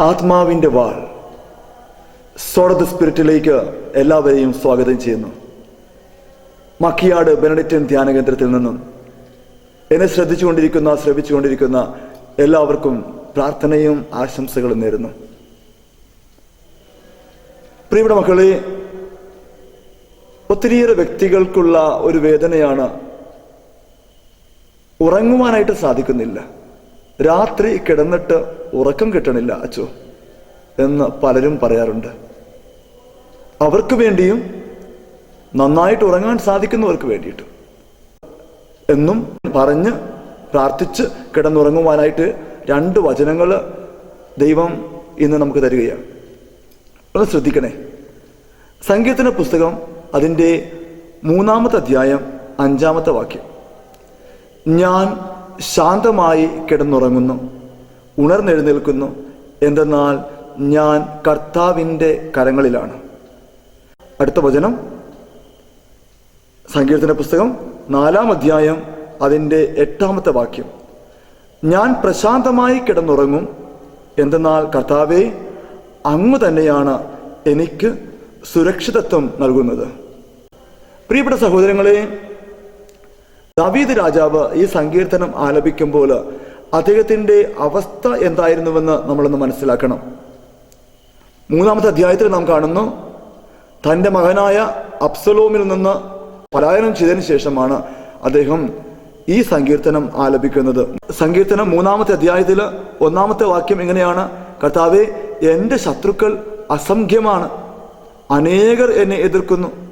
ആത്മാവിന്റെ വാൾ സോഡ് സ്പിരിറ്റിലേക്ക് എല്ലാവരെയും സ്വാഗതം ചെയ്യുന്നു. മക്കിയാട് ബെനഡിറ്റൻ ധ്യാന കേന്ദ്രത്തിൽ നിന്നും എന്നെ ശ്രദ്ധിച്ചുകൊണ്ടിരിക്കുന്ന ശ്രവിച്ചുകൊണ്ടിരിക്കുന്ന എല്ലാവർക്കും പ്രാർത്ഥനയും ആശംസകളും നേരുന്നു. പ്രിയപ്പെട്ട മക്കളെ ഒത്തിരിയേറെ വ്യക്തികൾക്കുള്ള ഒരു വേദനയാണ് ഉറങ്ങുവാനായിട്ട് സാധിക്കുന്നില്ല. രാത്രി കിടന്നിട്ട് ഉറക്കം കിട്ടണില്ല അച്ചോ എന്ന് പലരും പറയാറുണ്ട്. അവർക്ക് വേണ്ടിയും നന്നായിട്ട് ഉറങ്ങാൻ സാധിക്കുന്നവർക്ക് വേണ്ടിയിട്ടും. എന്നും പറഞ്ഞ് പ്രാർത്ഥിച്ച് കിടന്നുറങ്ങുവാനായിട്ട് രണ്ട് വചനങ്ങൾ ദൈവം ഇന്ന് നമുക്ക് തരികയാണ്. ഒന്ന് ശ്രദ്ധിക്കണേ. സങ്കീർത്തന പുസ്തകം അതിന്റെ മൂന്നാമത്തെ അധ്യായം അഞ്ചാമത്തെ വാക്യം. ഞാൻ ശാന്തമായി കിടന്നുറങ്ങുന്നു ഉണർന്നെഴുന്നേൽക്കുന്നു. എന്തെന്നാൽ ഞാൻ കർത്താവിന്റെ കരങ്ങളിലാണ്. അടുത്ത വചനം. സങ്കീർത്തന പുസ്തകം നാലാം അധ്യായം അതിന്റെ എട്ടാമത്തെ വാക്യം. ഞാൻ പ്രശാന്തമായി കിടന്നുറങ്ങും. എന്തെന്നാൽ കർത്താവെ അങ്ങ് തന്നെയാണ് എനിക്ക് സുരക്ഷിതത്വം നൽകുന്നത്. പ്രിയപ്പെട്ട സഹോദരങ്ങളെ ദാവീദ് രാജാവ് ഈ സങ്കീർത്തനം ആലപിക്കുമ്പോൾ അദ്ദേഹത്തിന്റെ അവസ്ഥ എന്തായിരുന്നുവെന്ന് നമ്മളൊന്ന് മനസ്സിലാക്കണം. മൂന്നാമത്തെ അധ്യായത്തിൽ നാം കാണുന്നു തന്റെ മകനായ അബ്സലോമിൽ നിന്ന് പലായനം ചെയ്തതിനു ശേഷമാണ് അദ്ദേഹം ഈ സങ്കീർത്തനം ആലപിക്കുന്നത്. സങ്കീർത്തനം മൂന്നാമത്തെ അധ്യായത്തിൽ ഒന്നാമത്തെ വാക്യം എങ്ങനെയാണ്? കർത്താവെ എന്റെ ശത്രുക്കൾ അസംഖ്യമാണ്. അനേകർ എന്നെ എതിർക്കുന്നു.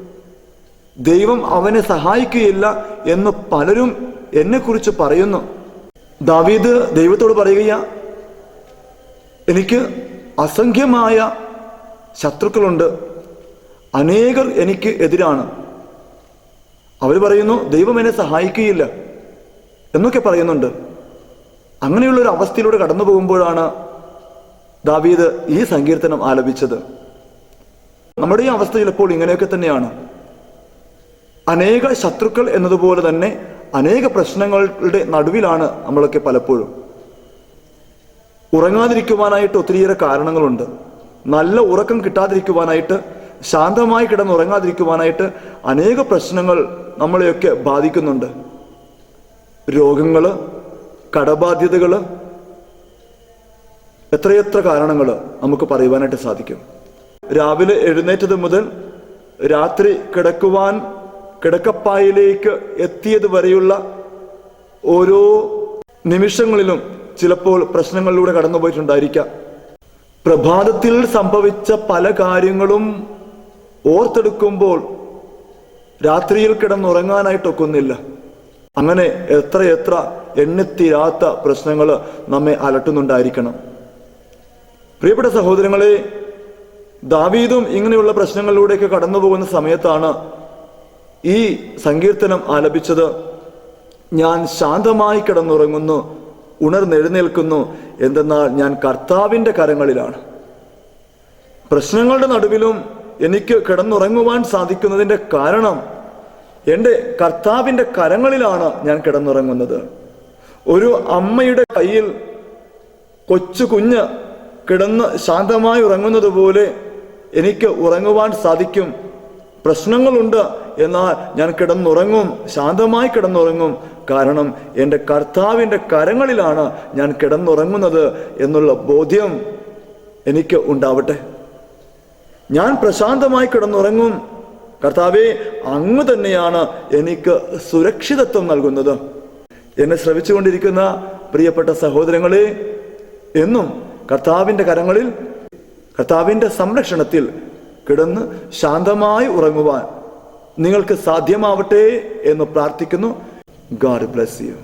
ദൈവം അവനെ സഹായിക്കുകയില്ല എന്ന് പലരും എന്നെക്കുറിച്ച് പറയുന്നു. ദാവീദ് ദൈവത്തോട് പറയുക എനിക്ക് അസംഖ്യമായ ശത്രുക്കളുണ്ട്. അനേകർ എനിക്ക് എതിരാണ്. അവർ പറയുന്നു ദൈവം എന്നെ സഹായിക്കുകയില്ല എന്നൊക്കെ പറയുന്നുണ്ട്. അങ്ങനെയുള്ള ഒരു അവസ്ഥയിലൂടെ കടന്നു പോകുമ്പോഴാണ് ദാവീദ് ഈ സങ്കീർത്തനം ആലപിച്ചത്. നമ്മുടെ ഈ അവസ്ഥ ചിലപ്പോൾ ഇങ്ങനെയൊക്കെ തന്നെയാണ്. അനേക ശത്രുക്കൾ എന്നതുപോലെ തന്നെ അനേക പ്രശ്നങ്ങളുടെ നടുവിലാണ് നമ്മളൊക്കെ പലപ്പോഴും. ഉറങ്ങാതിരിക്കുവാനായിട്ട് ഒത്തിരിയേറെ കാരണങ്ങളുണ്ട്. നല്ല ഉറക്കം കിട്ടാതിരിക്കുവാനായിട്ട് ശാന്തമായി കിടന്നുറങ്ങാതിരിക്കുവാനായിട്ട് അനേക പ്രശ്നങ്ങൾ നമ്മളെയൊക്കെ ബാധിക്കുന്നുണ്ട്. രോഗങ്ങൾ കടബാധ്യതകൾ എത്രയെത്ര കാരണങ്ങൾ നമുക്ക് പറയുവാനായിട്ട് സാധിക്കും. രാവിലെ എഴുന്നേറ്റത് മുതൽ രാത്രി കിടക്കുവാൻ കിടക്കപ്പായിലേക്ക് എത്തിയത് വരെയുള്ള ഓരോ നിമിഷങ്ങളിലും ചിലപ്പോൾ പ്രശ്നങ്ങളിലൂടെ കടന്നുപോയിട്ടുണ്ടായിരിക്കാം. പ്രഭാതത്തിൽ സംഭവിച്ച പല കാര്യങ്ങളും ഓർത്തെടുക്കുമ്പോൾ രാത്രിയിൽ കിടന്നുറങ്ങാനായിട്ടൊക്കുന്നില്ല. അങ്ങനെ എത്ര എത്ര എണ്ണിത്തീരാത്ത പ്രശ്നങ്ങൾ നമ്മെ അലട്ടുന്നുണ്ടായിരിക്കണം. പ്രിയപ്പെട്ട സഹോദരങ്ങളെ ദാവീദും ഇങ്ങനെയുള്ള പ്രശ്നങ്ങളിലൂടെയൊക്കെ കടന്നു പോകുന്ന സമയത്താണ് ഈ സങ്കീർത്തനം ആലപിച്ചത് ഞാൻ ശാന്തമായി കിടന്നുറങ്ങുന്നു ഉണർന്നെഴുന്നേൽക്കുന്നു എന്തെന്നാൽ ഞാൻ കർത്താവിന്റെ കരങ്ങളിലാണ്. പ്രശ്നങ്ങളുടെ നടുവിലും എനിക്ക് കിടന്നുറങ്ങുവാൻ സാധിക്കുന്നതിന്റെ കാരണം എന്റെ കർത്താവിന്റെ കരങ്ങളിലാണ് ഞാൻ കിടന്നുറങ്ങുന്നത്. ഒരു അമ്മയുടെ കയ്യിൽ കൊച്ചു കുഞ്ഞ് കിടന്ന് ശാന്തമായി ഉറങ്ങുന്നത് പോലെ എനിക്ക് ഉറങ്ങുവാൻ സാധിക്കും. പ്രശ്നങ്ങളുണ്ട് എന്നാൽ ഞാൻ കിടന്നുറങ്ങും ശാന്തമായി കിടന്നുറങ്ങും. കാരണം എന്റെ കർത്താവിന്റെ കരങ്ങളിലാണ് ഞാൻ കിടന്നുറങ്ങുന്നത് എന്നുള്ള ബോധ്യം എനിക്ക് ഉണ്ടാവട്ടെ. ഞാൻ പ്രശാന്തമായി കിടന്നുറങ്ങും. കർത്താവെ അങ്ങ് തന്നെയാണ് എനിക്ക് സുരക്ഷിതത്വം നൽകുന്നത്. എന്നെ ശ്രവിച്ചുകൊണ്ടിരിക്കുന്ന പ്രിയപ്പെട്ട സഹോദരങ്ങളെ എന്നും കർത്താവിന്റെ കരങ്ങളിൽ കർത്താവിന്റെ സംരക്ഷണത്തിൽ കിടന്ന് ശാന്തമായി ഉറങ്ങുവാൻ നിങ്ങൾക്ക് സാധ്യമാവട്ടെ എന്ന് പ്രാർത്ഥിക്കുന്നു. God bless you